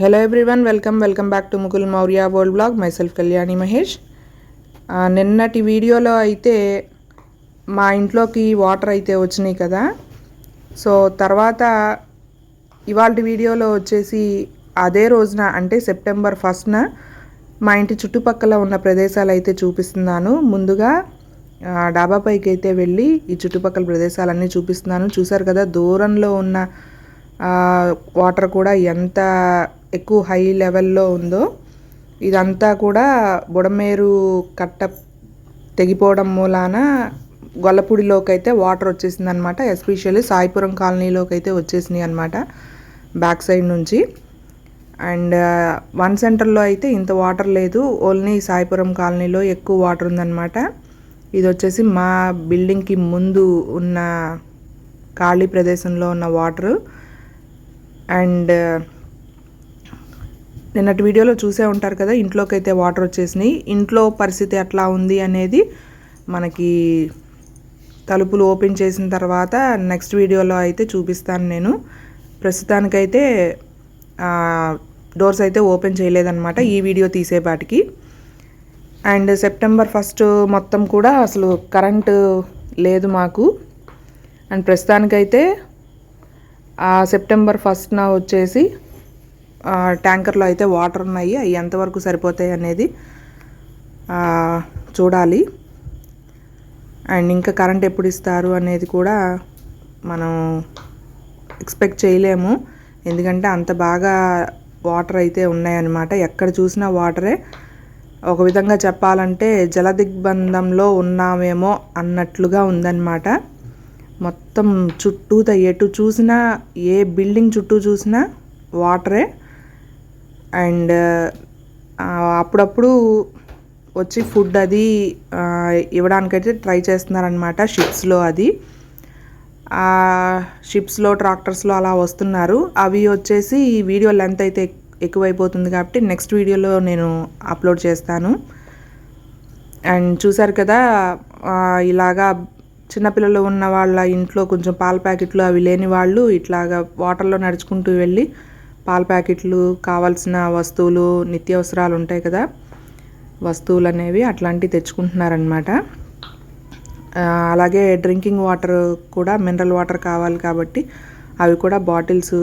Hello everyone welcome welcome back to Mukul Maurya world blog myself Kalyani Mahesh నిన్నటి వీడియోలో అయితే మా ఇంట్లోకి వాటర్ అయితే వచ్చినాయి కదా. సో తర్వాత ఇవాళ వీడియోలో వచ్చేసి అదే రోజున అంటే సెప్టెంబర్ ఫస్ట్న మా ఇంటి చుట్టుపక్కల ఉన్న ప్రదేశాలు అయితే చూపిస్తున్నాను. ముందుగా డాబాపైకి డాబా పైకి అయితే వెళ్ళి ఈ చుట్టుపక్కల ప్రదేశాలన్నీ చూపిస్తున్నాను. చూశారు కదా దూరంలో ఉన్న వాటర్ కూడా ఎంత ఎక్కువ హై లెవెల్లో ఉందో ఇదంతా కూడా బుడమేరు కట్ట తెగిపోవడం మూలాన గొల్లపూడిలోకి అయితే వాటర్ వచ్చేసింది అనమాట ఎస్పెషల్లీ సాయిపురం కాలనీలోకి అయితే వచ్చేసినాయి అనమాట బ్యాక్ సైడ్ నుంచి. అండ్ వన్ సెంటర్లో అయితే ఇంత వాటర్ లేదు. ఓన్లీ సాయిపురం కాలనీలో ఎక్కువ వాటర్ ఉందన్నమాట. ఇది వచ్చేసి మా బిల్డింగ్కి ముందు ఉన్న ఖాళీ ప్రదేశంలో ఉన్న వాటర్. అండ్ నిన్నటి వీడియోలో చూసే ఉంటారు కదా ఇంట్లోకి అయితే వాటర్ వచ్చేసినాయి. ఇంట్లో పరిస్థితి ఎట్లా ఉంది అనేది మనకి తలుపులు ఓపెన్ చేసిన తర్వాత నెక్స్ట్ వీడియోలో అయితే చూపిస్తాను నేను. ప్రస్తుతానికైతే డోర్స్ అయితే ఓపెన్ చేయలేదన్నమాట ఈ వీడియో తీసేపాటికి. అండ్ సెప్టెంబర్ ఫస్ట్ మొత్తం కూడా అసలు కరెంటు లేదు మాకు. అండ్ ప్రస్తుతానికైతే ఆ సెప్టెంబర్ ఫస్ట్న వచ్చేసి ట్యాంకర్లో అయితే వాటర్ ఉన్నాయి. అవి ఎంతవరకు సరిపోతాయి అనేది చూడాలి. అండ్ ఇంకా కరెంట్ ఎప్పుడు ఇస్తారు అనేది కూడా మనం ఎక్స్పెక్ట్ చేయలేము. ఎందుకంటే అంత బాగా వాటర్ అయితే ఉన్నాయన్నమాట. ఎక్కడ చూసినా వాటరే. ఒక విధంగా చెప్పాలంటే జలదిగ్బంధంలో ఉన్నామేమో అన్నట్లుగా ఉందన్నమాట. మొత్తం చుట్టూత ఎటు చూసినా ఏ బిల్డింగ్ చుట్టూ చూసినా వాటరే. అండ్ అప్పుడప్పుడు వచ్చి ఫుడ్ అది ఇవ్వడానికైతే ట్రై చేస్తున్నారనమాట షిప్స్లో అది. షిప్స్లో ట్రాక్టర్స్లో అలా వస్తున్నారు. అవి వచ్చేసి ఈ వీడియో లెంత్ అయితే ఎక్కువైపోతుంది కాబట్టి నెక్స్ట్ వీడియోలో నేను అప్లోడ్ చేస్తాను. అండ్ చూసారు కదా ఇలాగా చిన్నపిల్లలు ఉన్న వాళ్ళ ఇంట్లో కొంచెం పాల ప్యాకెట్లు అవి లేని వాళ్ళు ఇట్లాగా వాటర్లో నడుచుకుంటూ వెళ్ళి పాల ప్యాకెట్లు కావాల్సిన వస్తువులు నిత్యావసరాలు ఉంటాయి కదా. వస్తువులు అనేవి అట్లాంటివి తెచ్చుకుంటున్నారనమాట అలాగే డ్రింకింగ్ వాటర్ కూడా మినరల్ వాటర్ కావాలి కాబట్టి అవి కూడా బాటిల్స్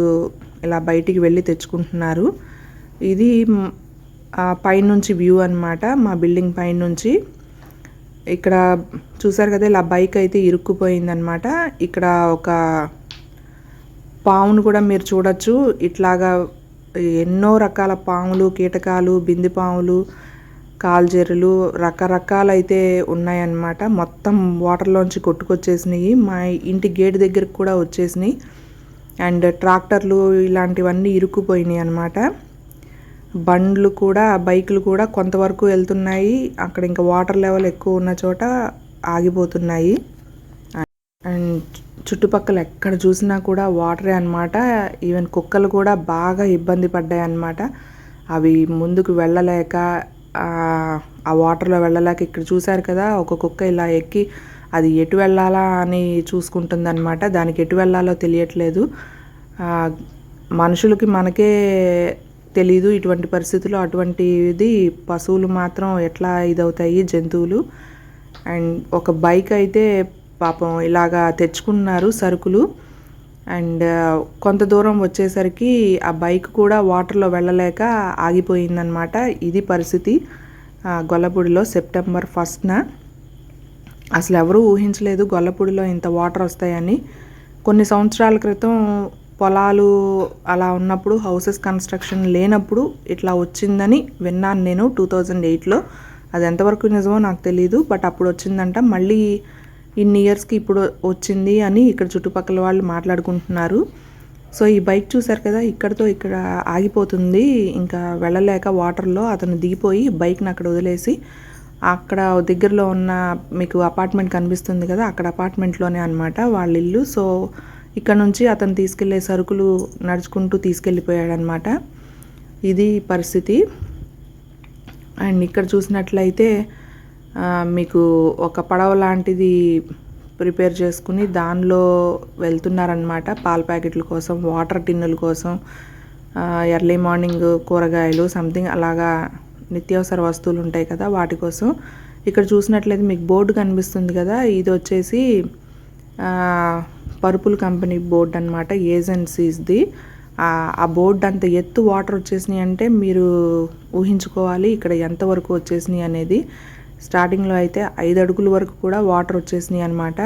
ఇలా బయటికి వెళ్ళి తెచ్చుకుంటున్నారు. ఇది ఆ, పైనుంచి వ్యూ అనమాట మా బిల్డింగ్ పైనుంచి. ఇక్కడ చూసారు కదా ఇలా బైక్ అయితే ఇరుక్కుపోయిందనమాట ఇక్కడ ఒక పామును కూడా మీరు చూడొచ్చు. ఇట్లాగా ఎన్నో రకాల పాములు కీటకాలు బింది పాములు కాల్జెర్రులు రకరకాలైతే ఉన్నాయన్నమాట. మొత్తం వాటర్లోంచి కొట్టుకొచ్చేసినాయి. మా ఇంటి గేట్ దగ్గరకు కూడా వచ్చేసినాయి. అండ్ ట్రాక్టర్లు ఇలాంటివన్నీ ఇరుక్కుపోయినాయి అనమాట బండ్లు కూడా బైకులు కూడా కొంతవరకు వెళ్తున్నాయి. అక్కడ ఇంకా వాటర్ లెవెల్ ఎక్కువ ఉన్న చోట ఆగిపోతున్నాయి. అండ్ చుట్టుపక్కల ఎక్కడ చూసినా కూడా వాటరే అన్నమాట. ఈవెన్ కుక్కలు కూడా బాగా ఇబ్బంది పడ్డాయి అన్నమాట. అవి ముందుకు వెళ్ళలేక ఆ, వాటర్లో వెళ్ళలేక ఇక్కడ చూశారు కదా ఒక కుక్క ఇలా ఎక్కి అది ఎటు వెళ్ళాలా అని చూసుకుంటుంది అనమాట దానికి ఎటు వెళ్ళాలో తెలియట్లేదు. మనుషులకి మనకే తెలీదు ఇటువంటి పరిస్థితుల్లో. అటువంటిది పశువులు మాత్రం ఎట్లా ఇదవుతాయి జంతువులు. అండ్ ఒక బైక్ అయితే పాపం ఇలాగా తెచ్చుకున్నారు సరుకులు. అండ్ కొంత దూరం వచ్చేసరికి ఆ బైక్ కూడా వాటర్లో వెళ్ళలేక ఆగిపోయిందనమాట ఇది పరిస్థితి. గొల్లపూడిలో సెప్టెంబర్ ఫస్ట్న. అసలు ఎవరూ ఊహించలేదు గొల్లపూడిలో ఇంత వాటర్ వస్తాయని. కొన్ని సంవత్సరాల క్రితం పొలాలు అలా ఉన్నప్పుడు హౌసెస్ కన్స్ట్రక్షన్ లేనప్పుడు ఇట్లా వచ్చిందని విన్నాను నేను టూ థౌజండ్ ఎయిట్లో. అది ఎంతవరకు నిజమో నాకు తెలియదు బట్ అప్పుడు వచ్చిందంట. మళ్ళీ ఇన్ని ఇయర్స్కి ఇప్పుడు వచ్చింది అని ఇక్కడ చుట్టుపక్కల వాళ్ళు మాట్లాడుకుంటున్నారు. సో ఈ బైక్ చూసారు కదా ఇక్కడతో ఇక్కడ ఆగిపోతుంది. ఇంకా వెళ్ళలేక వాటర్లో అతను దిగిపోయి బైక్ని అక్కడ వదిలేసి అక్కడ దగ్గరలో ఉన్న మీకు అపార్ట్మెంట్ కనిపిస్తుంది కదా అక్కడ అపార్ట్మెంట్లోనే అనమాట వాళ్ళ ఇల్లు. సో ఇక్కడ నుంచి అతను తీసుకెళ్ళే సరుకులు నడుచుకుంటూ తీసుకెళ్ళిపోయాడనమాట ఇది పరిస్థితి. అండ్ ఇక్కడ చూసినట్లయితే మీకు ఒక పడవ లాంటిది ప్రిపేర్ చేసుకుని దానిలో వెళ్తున్నారనమాట పాల ప్యాకెట్ల కోసం వాటర్ టిన్నుల కోసం ఎర్లీ మార్నింగ్ కూరగాయలు సంథింగ్ అలాగా నిత్యావసర వస్తువులు ఉంటాయి కదా వాటి కోసం. ఇక్కడ చూసినట్లయితే మీకు బోర్డు కనిపిస్తుంది కదా ఇది వచ్చేసి పర్పుల్ కంపెనీ బోర్డు అనమాట ఏజెన్సీస్ది. ఆ బోర్డు అంత ఎత్తు వాటర్ వచ్చేసినాయి అంటే మీరు ఊహించుకోవాలి ఇక్కడ ఎంతవరకు వచ్చేసినాయి అనేది. స్టార్టింగ్లో అయితే ఐదు అడుగుల వరకు కూడా వాటర్ వచ్చేసినాయి అనమాట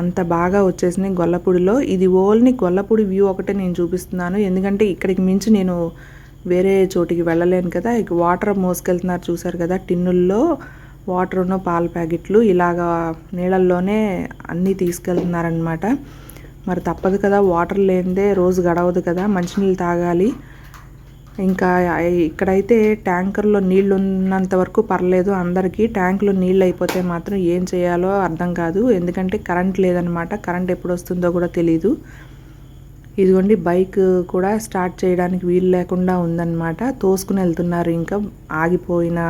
అంత బాగా వచ్చేసినాయి గొల్లపూడిలో. ఇది ఓన్లీ గొల్లపూడి వ్యూ ఒకటే నేను చూపిస్తున్నాను. ఎందుకంటే ఇక్కడికి మించి నేను వేరే చోటికి వెళ్ళలేను కదా. ఇక వాటర్ మోసుకెళ్తున్నారు చూసారు కదా టిన్నుల్లో వాటర్ను పాల ప్యాకెట్లు. ఇలాగా నీళ్ళల్లోనే అన్నీ తీసుకెళ్తున్నారనమాట మరి తప్పదు కదా వాటర్ లేనిదే రోజు గడవదు కదా మంచినీళ్ళు తాగాలి. ఇంకా ఇక్కడైతే ట్యాంకర్లో నీళ్ళు ఉన్నంత వరకు పర్లేదు. అందరికీ ట్యాంకులో నీళ్ళు అయిపోతే మాత్రం ఏం చేయాలో అర్థం కాదు. ఎందుకంటే కరెంట్ లేదనమాట. కరెంట్ ఎప్పుడు వస్తుందో కూడా తెలీదు. ఇదిగోండి బైక్ కూడా స్టార్ట్ చేయడానికి వీలు లేకుండా ఉందన్నమాట తోసుకుని వెళ్తున్నారు ఇంకా ఆగిపోయిన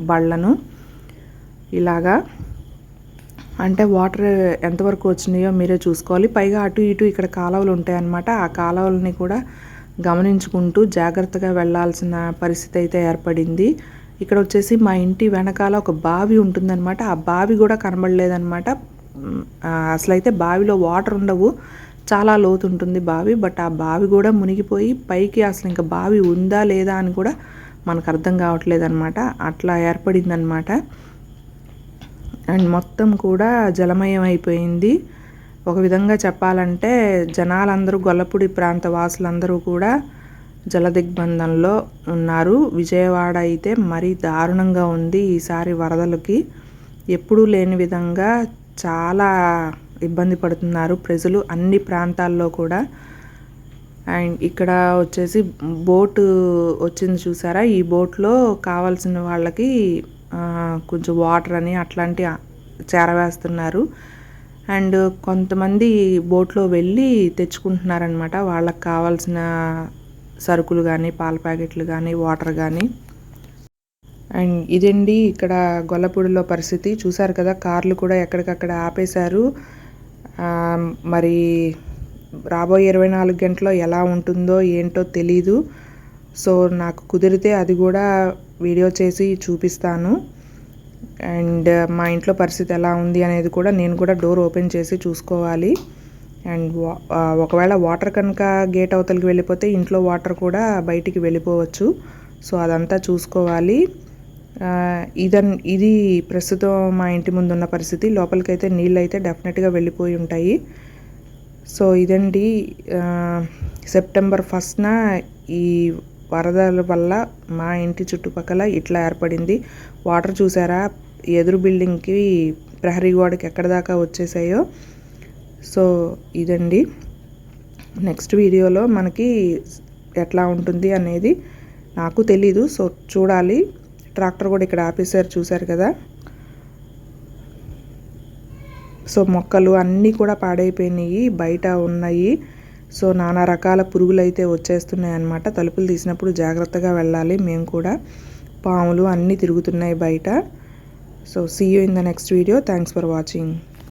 బళ్ళను. ఇలాగా. అంటే వాటర్ ఎంతవరకు వచ్చినాయో మీరే చూసుకోవాలి. పైగా అటు ఇటు ఇక్కడ కాలువలు ఉంటాయన్నమాట ఆ కాలువలని కూడా గమనించుకుంటూ జాగ్రత్తగా వెళ్ళాల్సిన పరిస్థితి అయితే ఏర్పడింది. ఇక్కడ వచ్చేసి మా ఇంటి వెనకాల ఒక బావి ఉంటుందన్నమాట. ఆ బావి కూడా కనబడలేదన్నమాట. అసలైతే బావిలో వాటర్ ఉండవు. చాలా లోతు ఉంటుంది బావి బట్ ఆ బావి కూడా మునిగిపోయి పైకి అసలు ఇంకా బావి ఉందా లేదా అని కూడా మనకు అర్థం కావట్లేదు అనమాట అట్లా ఏర్పడిందనమాట అండ్ మొత్తం కూడా జలమయం అయిపోయింది. ఒక విధంగా చెప్పాలంటే జనాలందరూ గొల్లపూడి ప్రాంత వాసులందరూ కూడా జలదిగ్బంధంలో ఉన్నారు. విజయవాడ అయితే మరీ దారుణంగా ఉంది ఈసారి వరదలకి. ఎప్పుడూ లేని విధంగా చాలా ఇబ్బంది పడుతున్నారు ప్రజలు అన్ని ప్రాంతాల్లో కూడా. అండ్ ఇక్కడ వచ్చేసి బోటు వచ్చింది చూసారా? ఈ బోట్లో కావాల్సిన వాళ్ళకి కొంచెం వాటర్ అని అట్లాంటి చేరవేస్తున్నారు. అండ్ కొంతమంది బోట్లో వెళ్ళి తెచ్చుకుంటున్నారనమాట వాళ్ళకి కావాల్సిన సరుకులు కానీ పాల ప్యాకెట్లు కానీ వాటర్ కానీ అండ్ ఇదండి ఇక్కడ గొల్లపూడిలో పరిస్థితి. చూసారు కదా కార్లు కూడా ఎక్కడికక్కడ ఆపేశారు. మరి రాబోయే ఇరవై నాలుగు గంటలో ఎలా ఉంటుందో ఏంటో తెలీదు. సో నాకు కుదిరితే అది కూడా వీడియో చేసి చూపిస్తాను. అండ్ మా ఇంట్లో పరిస్థితి ఎలా ఉంది అనేది కూడా నేను కూడా డోర్ ఓపెన్ చేసి చూసుకోవాలి. అండ్ వా- ఒకవేళ వాటర్ కనుక గేట్ అవతలకి వెళ్ళిపోతే ఇంట్లో వాటర్ కూడా బయటికి వెళ్ళిపోవచ్చు. సో అదంతా చూసుకోవాలి. ఇదన్ ఇది ప్రస్తుతం మా ఇంటి ముందు ఉన్న పరిస్థితి. లోపలికైతే నీళ్ళు అయితే డెఫినెట్గా వెళ్ళిపోయి ఉంటాయి. సో ఇదండి సెప్టెంబర్ ఫస్ట్న ఈ వరదల వల్ల మా ఇంటి చుట్టుపక్కల ఇట్లా ఏర్పడింది. వాటర్ చూసారా? ఎదురు బిల్డింగ్కి ప్రహరీ గోడకి ఎక్కడ దాకా వచ్చేసాయో. సో ఇదండి. నెక్స్ట్ వీడియోలో మనకి ఎట్లా ఉంటుంది అనేది నాకు తెలీదు. సో చూడాలి. ట్రాక్టర్ కూడా ఇక్కడ ఆపేసారు చూసారు కదా. సో మొక్కలు అన్నీ కూడా పాడైపోయినాయి బయట ఉన్నాయి. సో నానా రకాల పురుగులు అయితే వచ్చేస్తున్నాయి అన్నమాట తలుపులు తీసినప్పుడు జాగ్రత్తగా వెళ్ళాలి. మేము కూడా పాములు అన్నీ తిరుగుతున్నాయి బయట. So see you in the next video thanks for watching